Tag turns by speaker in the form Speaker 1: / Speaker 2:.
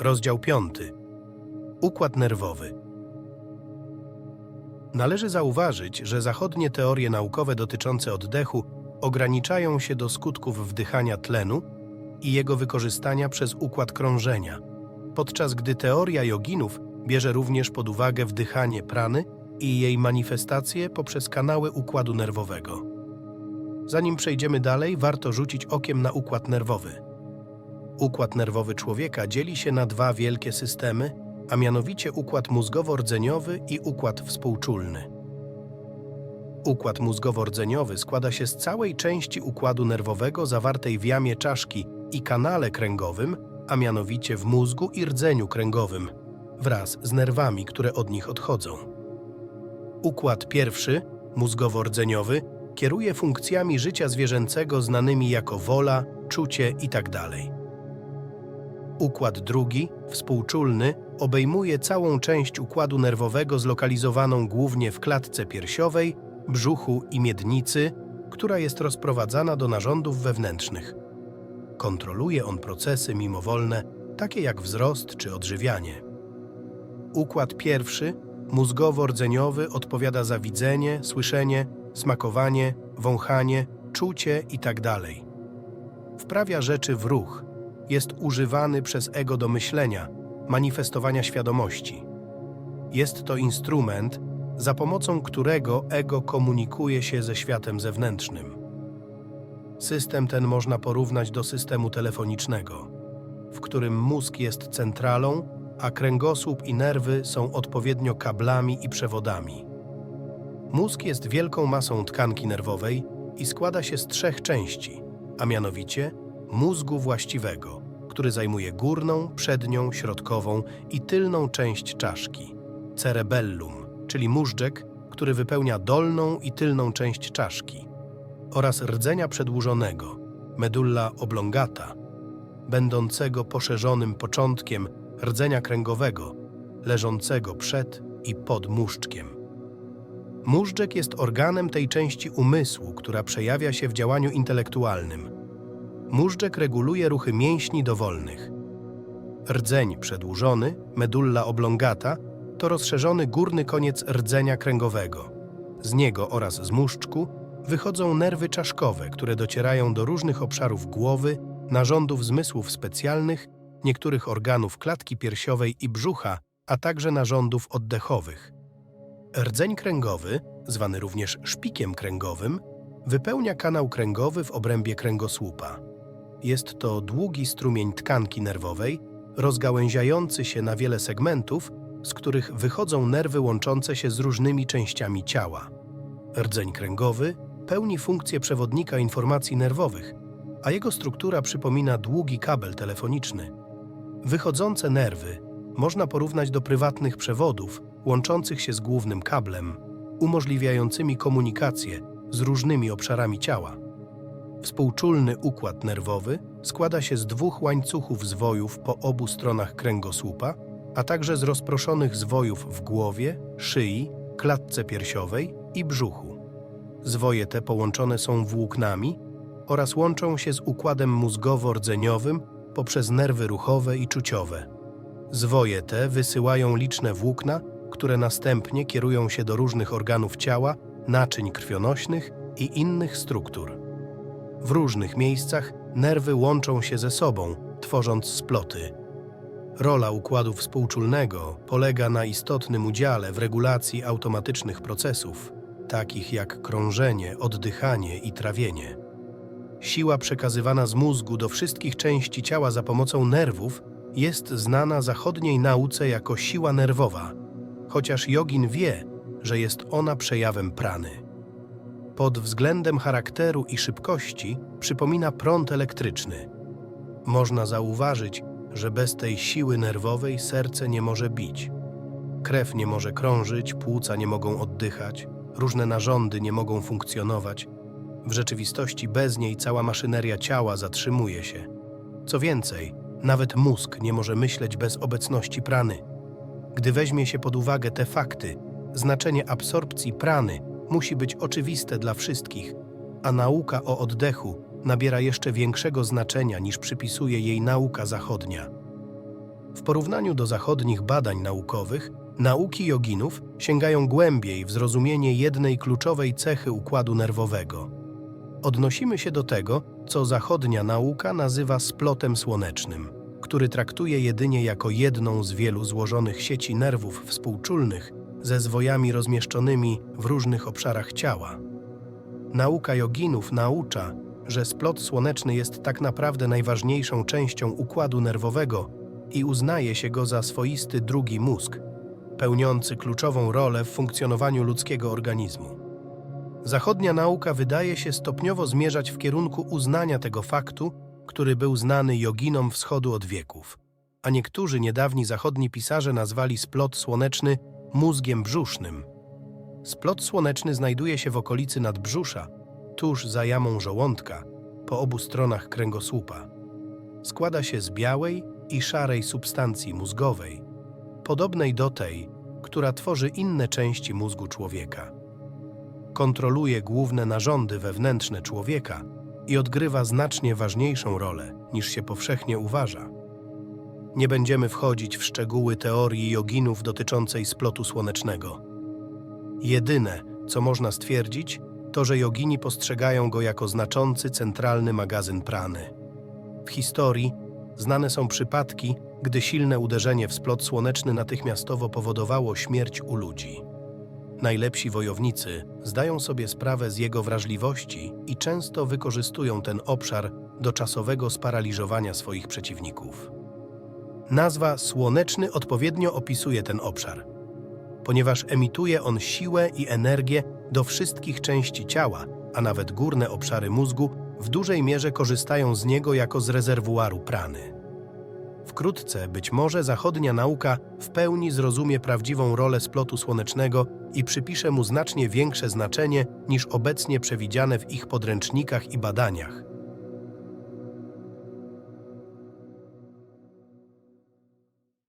Speaker 1: Rozdział 5. Układ nerwowy. Należy zauważyć, że zachodnie teorie naukowe dotyczące oddechu ograniczają się do skutków wdychania tlenu i jego wykorzystania przez układ krążenia, podczas gdy teoria joginów bierze również pod uwagę wdychanie prany i jej manifestacje poprzez kanały układu nerwowego. Zanim przejdziemy dalej, warto rzucić okiem na układ nerwowy. Układ nerwowy człowieka dzieli się na dwa wielkie systemy, a mianowicie układ mózgowo-rdzeniowy i układ współczulny. Układ mózgowo-rdzeniowy składa się z całej części układu nerwowego zawartej w jamie czaszki i kanale kręgowym, a mianowicie w mózgu i rdzeniu kręgowym, wraz z nerwami, które od nich odchodzą. Układ pierwszy, mózgowo-rdzeniowy, kieruje funkcjami życia zwierzęcego znanymi jako wola, czucie itd. Układ drugi, współczulny, obejmuje całą część układu nerwowego zlokalizowaną głównie w klatce piersiowej, brzuchu i miednicy, która jest rozprowadzana do narządów wewnętrznych. Kontroluje on procesy mimowolne, takie jak wzrost czy odżywianie. Układ pierwszy, mózgowo-rdzeniowy, odpowiada za widzenie, słyszenie, smakowanie, wąchanie, czucie itd. Wprawia rzeczy w ruch, jest używany przez ego do myślenia, manifestowania świadomości. Jest to instrument, za pomocą którego ego komunikuje się ze światem zewnętrznym. System ten można porównać do systemu telefonicznego, w którym mózg jest centralą, a kręgosłup i nerwy są odpowiednio kablami i przewodami. Mózg jest wielką masą tkanki nerwowej i składa się z trzech części, a mianowicie mózgu właściwego, który zajmuje górną, przednią, środkową i tylną część czaszki, cerebellum, czyli móżdżek, który wypełnia dolną i tylną część czaszki, oraz rdzenia przedłużonego, medulla oblongata, będącego poszerzonym początkiem rdzenia kręgowego, leżącego przed i pod móżdżkiem. Móżdżek jest organem tej części umysłu, która przejawia się w działaniu intelektualnym. Móżdżek reguluje ruchy mięśni dowolnych. Rdzeń przedłużony, medulla oblongata, to rozszerzony górny koniec rdzenia kręgowego. Z niego oraz z móżdżku wychodzą nerwy czaszkowe, które docierają do różnych obszarów głowy, narządów zmysłów specjalnych, niektórych organów klatki piersiowej i brzucha, a także narządów oddechowych. Rdzeń kręgowy, zwany również szpikiem kręgowym, wypełnia kanał kręgowy w obrębie kręgosłupa. Jest to długi strumień tkanki nerwowej, rozgałęziający się na wiele segmentów, z których wychodzą nerwy łączące się z różnymi częściami ciała. Rdzeń kręgowy pełni funkcję przewodnika informacji nerwowych, a jego struktura przypomina długi kabel telefoniczny. Wychodzące nerwy można porównać do prywatnych przewodów łączących się z głównym kablem, umożliwiającymi komunikację z różnymi obszarami ciała. Współczulny układ nerwowy składa się z dwóch łańcuchów zwojów po obu stronach kręgosłupa, a także z rozproszonych zwojów w głowie, szyi, klatce piersiowej i brzuchu. Zwoje te połączone są włóknami oraz łączą się z układem mózgowo-rdzeniowym poprzez nerwy ruchowe i czuciowe. Zwoje te wysyłają liczne włókna, które następnie kierują się do różnych organów ciała, naczyń krwionośnych i innych struktur. W różnych miejscach nerwy łączą się ze sobą, tworząc sploty. Rola układu współczulnego polega na istotnym udziale w regulacji automatycznych procesów, takich jak krążenie, oddychanie i trawienie. Siła przekazywana z mózgu do wszystkich części ciała za pomocą nerwów jest znana zachodniej nauce jako siła nerwowa, chociaż jogin wie, że jest ona przejawem prany. Pod względem charakteru i szybkości przypomina prąd elektryczny. Można zauważyć, że bez tej siły nerwowej serce nie może bić. Krew nie może krążyć, płuca nie mogą oddychać, różne narządy nie mogą funkcjonować. W rzeczywistości bez niej cała maszyneria ciała zatrzymuje się. Co więcej, nawet mózg nie może myśleć bez obecności prany. Gdy weźmie się pod uwagę te fakty, znaczenie absorpcji prany musi być oczywiste dla wszystkich, a nauka o oddechu nabiera jeszcze większego znaczenia niż przypisuje jej nauka zachodnia. W porównaniu do zachodnich badań naukowych, nauki joginów sięgają głębiej w zrozumienie jednej kluczowej cechy układu nerwowego. Odnosimy się do tego, co zachodnia nauka nazywa splotem słonecznym, który traktuje jedynie jako jedną z wielu złożonych sieci nerwów współczulnych ze zwojami rozmieszczonymi w różnych obszarach ciała. Nauka joginów naucza, że splot słoneczny jest tak naprawdę najważniejszą częścią układu nerwowego i uznaje się go za swoisty drugi mózg, pełniący kluczową rolę w funkcjonowaniu ludzkiego organizmu. Zachodnia nauka wydaje się stopniowo zmierzać w kierunku uznania tego faktu, który był znany joginom wschodu od wieków, a niektórzy niedawni zachodni pisarze nazwali splot słoneczny mózgiem brzusznym. Splot słoneczny znajduje się w okolicy nadbrzusza, tuż za jamą żołądka, po obu stronach kręgosłupa. Składa się z białej i szarej substancji mózgowej, podobnej do tej, która tworzy inne części mózgu człowieka. Kontroluje główne narządy wewnętrzne człowieka i odgrywa znacznie ważniejszą rolę, niż się powszechnie uważa. Nie będziemy wchodzić w szczegóły teorii joginów dotyczącej splotu słonecznego. Jedyne, co można stwierdzić, to, że jogini postrzegają go jako znaczący centralny magazyn prany. W historii znane są przypadki, gdy silne uderzenie w splot słoneczny natychmiastowo powodowało śmierć u ludzi. Najlepsi wojownicy zdają sobie sprawę z jego wrażliwości i często wykorzystują ten obszar do czasowego sparaliżowania swoich przeciwników. Nazwa słoneczny odpowiednio opisuje ten obszar, ponieważ emituje on siłę i energię do wszystkich części ciała, a nawet górne obszary mózgu w dużej mierze korzystają z niego jako z rezerwuaru prany. Wkrótce być może zachodnia nauka w pełni zrozumie prawdziwą rolę splotu słonecznego i przypisze mu znacznie większe znaczenie niż obecnie przewidziane w ich podręcznikach i badaniach.